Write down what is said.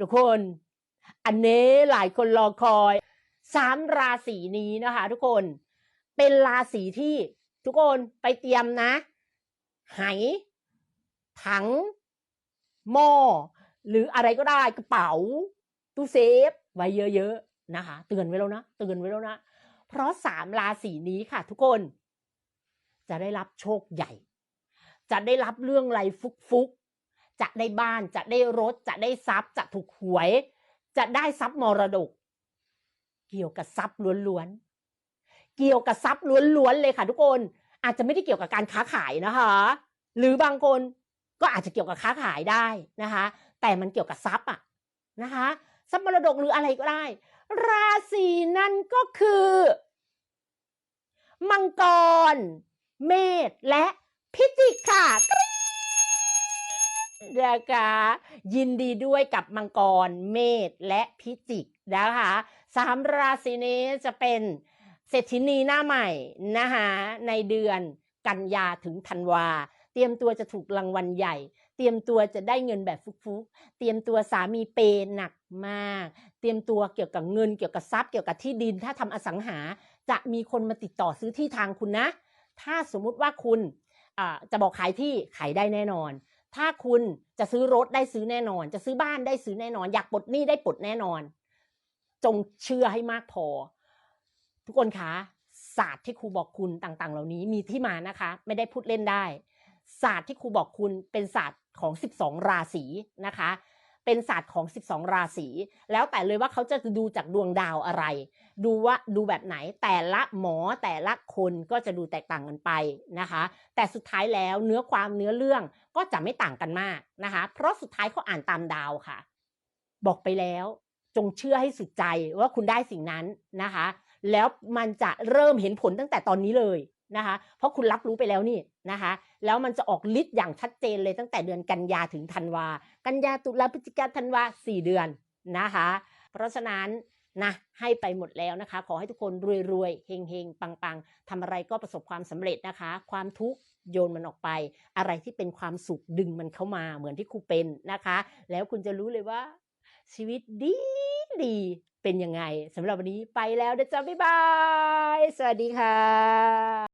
ทุกคน อันนี้หลายคนรอคอยสามราศีนี้นะคะ ทุกคนเป็นราศีที่ทุกคนไปเตรียมนะไหถัง หม้อ หรืออะไรก็ได้กระเป๋าตู้เซฟ ไว้เยอะๆนะคะ เตือนไว้แล้วนะเตือนไว้แล้วนะ เพราะสามราศีนี้ค่ะ ทุกคน จะได้รับโชคใหญ่ จะได้รับเรื่องอะไรฟุกๆ จะได้บ้านจะได้รถจะได้ทรัพย์จะถูกหวย จะได้ทรัพย์มรดก เกี่ยวกับทรัพย์ล้วนๆเกี่ยวกับทรัพย์ล้วนๆเลยค่ะ ทุกคนอาจจะไม่ได้เกี่ยวกับการค้าขายนะคะ หรือบางคนก็อาจจะเกี่ยวกับค้าขายได้นะคะ แต่มันเกี่ยวกับทรัพย์อะนะคะทรัพย์มรดกหรืออะไรก็ได้ ราศีนั้นก็คือ มังกร เมษและพิจิกค่ะ นะคะยินดีด้วยกับมังกรเมษและพิจิกนะคะสามราศีนี้จะเป็นเศรษฐินีหน้าใหม่นะคะในเดือนกันยาถึงธันวา เตรียมตัวจะถูกรางวัลใหญ่ เตรียมตัวจะได้เงินแบบฟุกๆ เตรียมตัวสามีเปย์หนักมาก เตรียมตัวเกี่ยวกับเงิน เกี่ยวกับทรัพย์เกี่ยวกับที่ดิน ถ้าทำอสังหา จะมีคนมาติดต่อซื้อที่ทางคุณนะ ถ้าสมมุติว่าคุณอ่าจะบอกขายที่ขายได้แน่นอน ถ้าคุณจะซื้อรถได้ซื้อแน่นอน จะซื้อบ้านได้ซื้อแน่นอน อยากปลดหนี้ได้ปลดแน่นอน จงเชื่อให้มากพอ ทุกคนคะศาสตร์ที่ครูบอกคุณต่างๆ เหล่านี้มีที่มานะคะ ไม่ได้พูดเล่นได้ ศาสตร์ที่ครูบอกคุณเป็นศาสตร์ของ 12 ราศีนะคะ เป็นศาสตร์ของ 12 ราศีแล้วแต่เลยว่าเขาจะดูจากดวงดาวอะไร ดูว่าดูแบบไหนแต่ละหมอแต่ละคนก็จะดูแตกต่างกันไปนะคะ แต่สุดท้ายแล้วเนื้อความเนื้อเรื่องก็จะไม่ต่างกันมากนะคะ เพราะสุดท้ายเขาอ่านตามดาวค่ะ บอกไปแล้วจงเชื่อให้สุดใจว่าคุณได้สิ่งนั้นนะคะ แล้วมันจะเริ่มเห็นผลตั้งแต่ตอนนี้เลย นะคะ เพราะคุณรับรู้ไปแล้วนี่นะคะ แล้วมันจะออกฤทธิ์อย่างชัดเจนเลยตั้งแต่เดือนกันยาถึงธันวา กันยาตุลาพฤศจิกาธันวาสี่เดือนนะคะ เพราะฉะนั้นนะให้ไปหมดแล้วนะคะ ขอให้ทุกคนรวยๆเฮงๆปังๆทำอะไรก็ประสบความสำเร็จนะคะ ความทุกข์โยนมันออกไป อะไรที่เป็นความสุขดึงมันเข้ามาเหมือนที่ครูเป็นนะคะ แล้วคุณจะรู้เลยว่า ชีวิตดีดีเป็นยังไงสำหรับวันนี้ไปแล้วนะจ๊ะบ๊ายบาย สวัสดีค่ะ